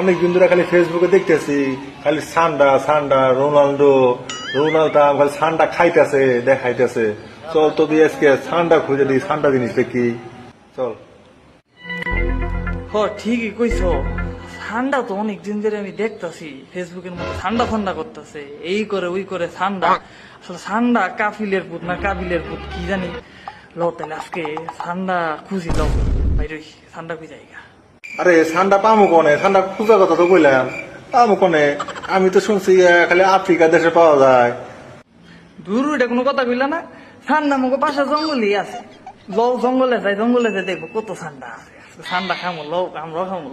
অনেক দিন ধরে খালি ফেসবুকে দেখতেছি, খালি সান্ডা সান্ডা, রোনাল্ডো রোনাল্ডো খালি সান্ডা খাইতেছে, দেখাইতেছে। চল তো দিয়ে আজকে সান্ডা খুঁজে দিই, সান্ডা জিনিসটা কি চল। হ, ঠিকই কইছো। ঠান্ডা তো অনেক দিন ধরে আমি দেখতাছি ফেসবুকের মধ্যে ঠান্ডা ঠান্ডা করতেছে। এই করে, ওই করে ঠান্ডা আসলে ঠান্ডা কাফিলের পুত না, কাবিলের পুত, কি জানি। লও তাহলে আজকে ঠান্ডা খুঁজি লও বাইরে ঠান্ডা খুঁজাই গা। আরে, সান্ডা পামু কনে? সান্ডা খুঁজার কথা তো বললাম পামু কনে? আমি তো শুনছি খালি আফ্রিকা দেশে পাওয়া যায়। দূর এটা কোনো কথা কইলা না। ঠান্ডা মুখে পাশে জঙ্গলই আছে। লও জঙ্গলে যাই জঙ্গলে যাই দেখব কত ঠান্ডা আছে। সান্ডা খামো, লও, আমরাও খামো।